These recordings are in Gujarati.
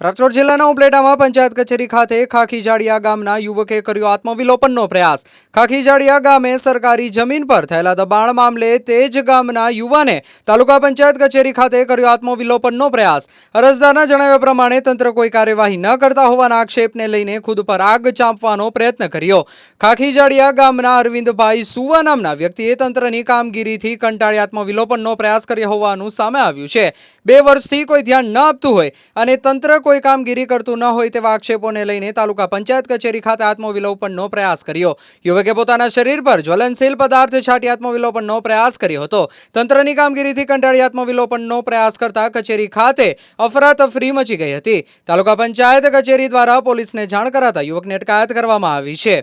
રાજકોટ જિલ્લાના ઉપલેટામાં પંચાયત કચેરી ખાતે ખાખીજાડિયા ગામના યુવકે કર્યો આત્મવિલોપનનો પ્રયાસ. ખાખીજાડિયા ગામે સરકારી જમીન પર થયેલા દબાણ મામલે તે જ ગામના યુવાને તાલુકા પંચાયત કચેરી ખાતે કર્યો આત્મવિલોપનનો પ્રયાસ. અરજદારના જણાવ્યા પ્રમાણે તંત્ર કોઈ કાર્યવાહી ન કરતા હોવાના આક્ષેપને લઈને ખુદ પર આગ ચાંપવાનો પ્રયત્ન કર્યો. ખાખીજાડિયા ગામના અરવિંદભાઈ સુવા નામના વ્યક્તિએ તંત્રની કામગીરીથી કંટાળી આત્મવિલોપનનો પ્રયાસ કર્યો હોવાનું સામે આવ્યું છે. બે વર્ષથી કોઈ ધ્યાન ન આપતું હોય અને તંત્ર કોઈ કામગીરી કરતું ન હોય તેવા આક્ષેપોને લઈને તાલુકા પંચાયત કચેરી ખાતે આત્મવિલોપનનો પ્રયાસ કર્યો. યુવકે પોતાના શરીર પર જ્વલનશીલ પદાર્થ છાંટી આત્મવિલોપનનો પ્રયાસ કર્યો હતો. તંત્રની કામગીરીથી કંટાળી આત્મવિલોપનનો પ્રયાસ કરતા કચેરી ખાતે અફરાતફરી મચી ગઈ હતી. તાલુકા પંચાયત કચેરી દ્વારા પોલીસને જાણ કરાતા યુવકને અટકાયત કરવામાં આવી છે.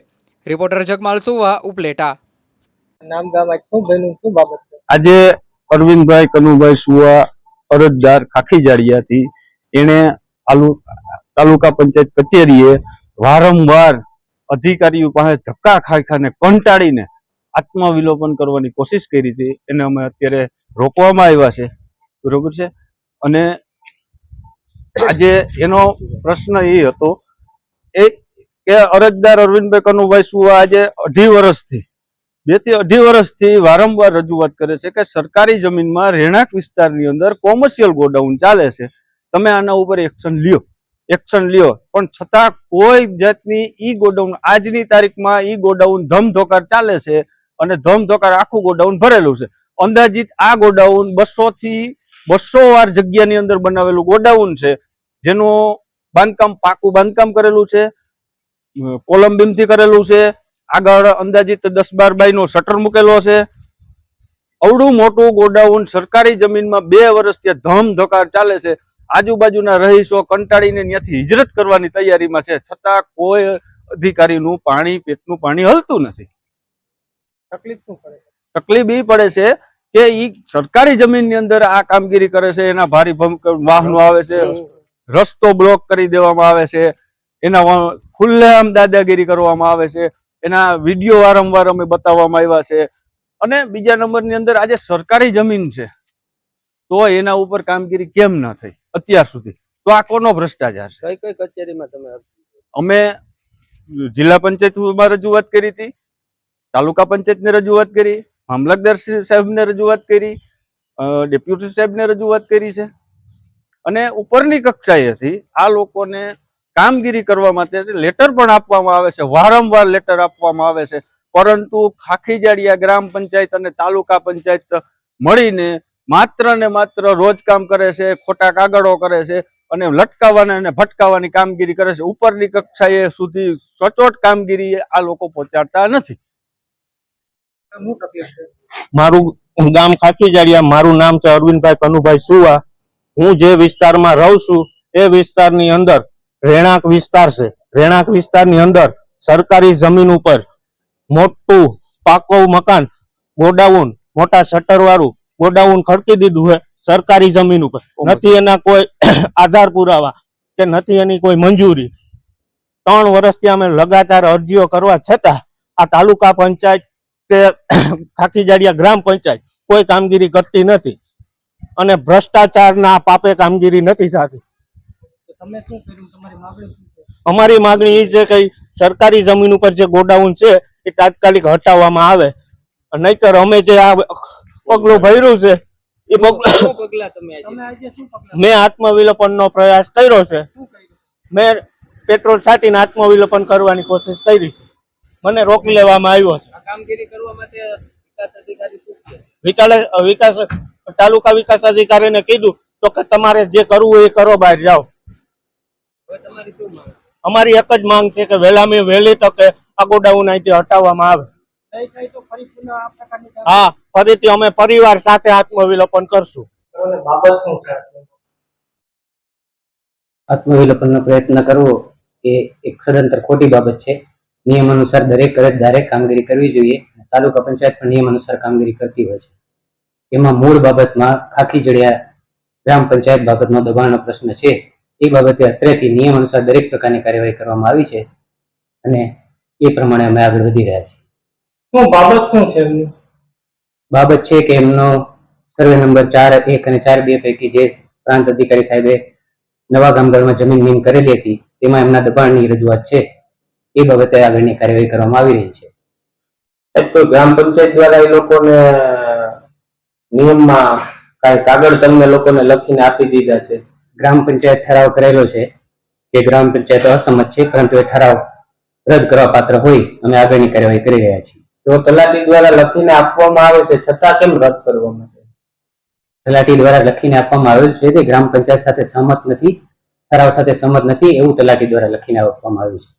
રિપોર્ટર જગમાલ સુવા ઉપલેટા. નામ ગામ શું બાબત આજે અરવિંદભાઈ કનુભાઈ સુવા અરજદાર ખાખી જાડિયાથી એને આલુ તાલુકા પંચાયત કચેરીએ વારંવાર અધિકારીઓ પાસે ધક્કા ખાઈ ખાને કંટાળીને આત્મવિલોપન કરવાની કોશિશ કરી હતી. એને અમે અત્યારે રોકવામાં આવ્યા છે. બરોબર છે? અને આજે એનો પ્રશ્ન એ હતો એ કે અરજદાર અરવિંદભાઈ કનુભાઈ સુવા આજે અઢી વર્ષથી, બેથી અઢી વર્ષથી વારંવાર રજૂઆત કરે છે કે સરકારી જમીનમાં રહેણાંક વિસ્તારની અંદર કોમર્શિયલ ગોડાઉન ચાલે છે. તમે આના ઉપર એક્શન લ્યો. એક્શન લ્યો. પણ છતાં કોઈ જાતની ઈ ગોડાઉન, આજની તારીખમાં ઈ ગોડાઉન ધમધોકાર ચાલે છે અને ધમધોકાર આખું ગોડાઉન ભરેલું છે. અંદાજિત આ ગોડાઉન બસો થી બસો વાર જગ્યાની અંદર બનાવેલું ગોડાઉન છે, જેનું બાંધકામ, પાકું બાંધકામ કરેલું છે કોલમ બીમથી કરેલું છે, આગળ અંદાજિત દસ બાર બાયનો શટર મૂકેલો છે. અવડું મોટું ગોડાઉન સરકારી જમીનમાં બે વર્ષથી ધમ ધકાર ચાલે છે. આજુબાજુના રહીશો કંટાળીને ત્યાંથી હિજરત કરવાની તૈયારીમાં છે. છતાં કોઈ અધિકારીનું પાણી પેટનું પાણી હલતું નથી. તકલીફ શું પડે? તકલીફ એ પડે છે કે ઈ સરકારી જમીનની અંદર આ કામગીરી કરે છે એના ભારી વાહનો આવે છે રસ્તો બ્લોક કરી દેવામાં આવે છે એના ખુલ્લેઆમ દાદાગીરી કરવામાં આવે છે એના વીડિયો વારંવાર અમે બતાવવામાં આવ્યા છે. અને બીજા નંબરની અંદર આજે સરકારી જમીન છે. તો એના ઉપર કામગીરી કેમ ન થઈ? અત્યાર સુધી. તો આ કોનો ભ્રષ્ટાચાર છે? કઈ કઈ કચેરીમાં તમે અમે જિલ્લા પંચાયતમાં રજૂઆત કરી હતી તાલુકા પંચાયતને રજૂઆત કરી મામલતદાર સાહેબને રજૂઆત કરી ડેપ્યુટી સાહેબને રજૂઆત કરી છે. અને ઉપરની કક્ષાએથી આ લોકોને કામગીરી કરવા માટે લેટર પણ આપવામાં આવે છે વારંવાર લેટર આપવામાં આવે છે. પરંતુ ખાખીજાડિયા ગ્રામ પંચાયત અને તાલુકા પંચાયત મળીને માત્ર ને માત્ર રોજ કામ કરે છે, ખોટા કાગળો કરે છે અને લટકાવવાની અને ભટકાવવાની કામગીરી કરે છે. ઉપરની કક્ષાએ સુધી સચોટ કામગીરી આ લોકો પહોંચાડતા નથી. મારું ગામ ખાખી જાડિયા મારું નામ છે અરવિંદભાઈ કનુભાઈ સુવા. હું જે વિસ્તારમાં રહું છું, એ વિસ્તારની અંદર રહેણાંક વિસ્તાર છે. રહેણાંક વિસ્તારની અંદર સરકારી જમીન ઉપર મોટું પાકો મકાન, ગોડાઉન, મોટા શટર વાળું ગોડાઉન ખડકી દીધું છે સરકારી જમીન ઉપર. નથી એના કોઈ આધાર પુરાવા કે નથી એની કોઈ મંજૂરી. ત્રણ વર્ષથી અમે લગાતાર અરજીઓ કરવા છતાં આ તાલુકા પંચાયત કે ખાખીજાડિયા ગ્રામ પંચાયત કોઈ કામગીરી કરતી નથી અને ભ્રષ્ટાચારના પાપે કામગીરી નથી થતી. અમારી માંગણી એ છે કે સરકારી જમીન ઉપર જે ગોડાઉન છે એ તાત્કાલિક હટાવવામાં આવે. નહીતર અમે જે આ પગલું ભર્યું છે. એ પગલું શું પગલા તમે આજે? તમે આજે શું પગલા? મેં આત્મવિલોપનનો પ્રયાસ કર્યો છે. મેં પેટ્રોલ છાંટીને આત્મવિલોપન કરવાની કોશિશ કરી છે. મને રોકી લેવામાં આવ્યો છે. કામગીરી કરવા માટે વિકાસ અધિકારી શું છે વિકાસ વિકાસ તાલુકા વિકાસ અધિકારીને કીધું તો કે તમારે જે કરવું હોય એ કરો બહાર જાઓ. હવે તમારી શું માંગ? અમારી એક જ માંગ છે કે વહેલામાં વહેલી તકે આ ગોડાઉન અહીંથી હટાવવામાં આવે. કઈ કઈ તો ફરી પુનઃ આ પ્રકારની કામ- હા. ફરીથી અમે પરિવાર સાથે આત્મવિલોપન કરશું. આત્મવિલોપનનો પ્રયત્ન કરવો એ એક સદંતર ખોટી બાબત છે. નિયમ અનુસાર દરેક અરજદારે કામગીરી કરવી જોઈએ તાલુકા પંચાયત પણ નિયમ અનુસાર કામગીરી કરતી હોય છે. એમાં મૂળ બાબતમાં ખાખી જડિયા ગ્રામ પંચાયત બાબતનો દબાણનો પ્રશ્ન છે. એ બાબતે અત્રેથી નિયમ અનુસાર દરેક પ્રકારની કાર્યવાહી કરવામાં આવી છે અને એ પ્રમાણે અમે આગળ વધી રહ્યા છીએ. શું બાબત શું છે બાબત છે કે એમનો સર્વે નંબર ચાર એક અને ચાર બે પૈકી જે પ્રાંત અધિકારી સાહેબે નવા ગામગઢમાં જમીન નીમ કરેલી હતી તેમાં એમના દબાણની રજૂઆત છે. એ બાબતે આગળની કાર્યવાહી કરવામાં આવી રહી છે. તો ગ્રામ પંચાયત દ્વારા એ લોકોને નિયમમાં કાંઈ કાગળ તમને લોકોને લખીને આપી દીધા છે? ગ્રામ પંચાયત ઠરાવ કરેલો છે કે ગ્રામ પંચાયત અસંમત છે પરંતુ એ ઠરાવ રદ કરવા પાત્ર હોય અમે આગળની કાર્યવાહી કરી રહ્યા છીએ. તો તલાટી દ્વારા લખીને આપવામાં આવે છે છતાં કેમ રદ કરવામાં માટે? તલાટી દ્વારા લખીને આપવામાં આવેલ છે તે ગ્રામ પંચાયત સાથે સહમત નથી ઠરાવ સાથે સહમત નથી એવું તલાટી દ્વારા લખીને આપવામાં આવ્યું છે.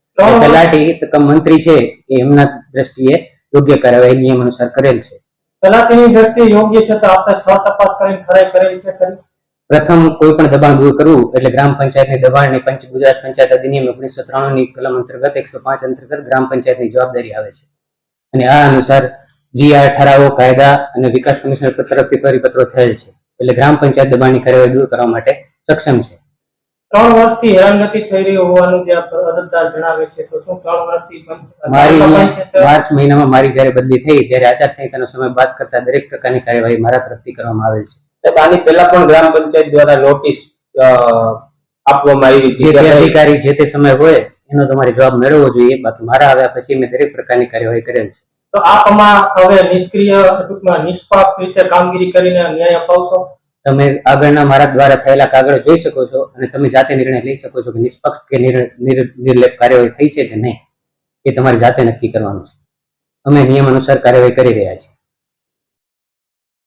તલાટી મંત્રી છે એ એમના દ્રષ્ટિએ યોગ્ય કાર્યવાહી નિયમ અનુસાર કરેલ છે. તલાટીની દ્રષ્ટિએ યોગ્ય છે તો આપણે સ્વ તપાસ કરીને ખરાઈ કરેલી છે ખરી? પ્રથમ કોઈ પણ દબાણ દૂર કરવું એટલે ગ્રામ પંચાયતની દબાણની પંચ ગુજરાત પંચાયત અધિનિયમ ઓગણીસો ત્રાણું ની કલમ અંતર્ગત એકસો પાંચ અંતર્ગત ગ્રામ પંચાયતની જવાબદારી આવે છે. અને આ અનુસાર જીઆર ઠરાવો કાયદા અને વિકાસ કમિશનર તરફથી પરિપત્રો થયેલ છે. એટલે ગ્રામ પંચાયત દબાણની કાર્યવાહી દૂર કરવા માટે સક્ષમ છે. ત્રણ વર્ષથી હેરાનગતિ થઈ રહી હોવાનું જે અરજદાર જણાવે છે તો શું ત્રણ વર્ષથી પંચ- મારી માર્ચ મહિનામાં મારી જ્યારે બદલી થઈ ત્યારે આચારસંહિતાનો સમય બાદ કરતા દરેક પ્રકારની કાર્યવાહી મારા તરફથી કરવામાં આવેલ છે. સાહેબ આની પહેલા પણ ગ્રામ પંચાયત દ્વારા નોટિસ આપવામાં આવી જે અધિકારી જે તે સમય હોય એનો તમારે જવાબ મેળવવો જોઈએ. બાકી મારા આવ્યા પછી મેં દરેક પ્રકારની કાર્યવાહી કરેલ છે. તો આપમાં હવે નિષ્ક્રિય ટૂંકમાં નિષ્પાપ રીતે કામગીરી કરીને ન્યાય અપાવશો? તમે આગળના મારા દ્વારા થયેલા કાગળ જોઈ શકો છો અને તમે જાતે નિર્ણય લઈ શકો છો કે નિષ્પક્ષ કે નિર- નિર- નિર્લેપ કાર્યવાહી થઈ છે કે નહીં. એ તમારી જાતે નક્કી કરવાનું છે. અમે નિયમ અનુસાર કાર્યવાહી કરી રહ્યા છીએ.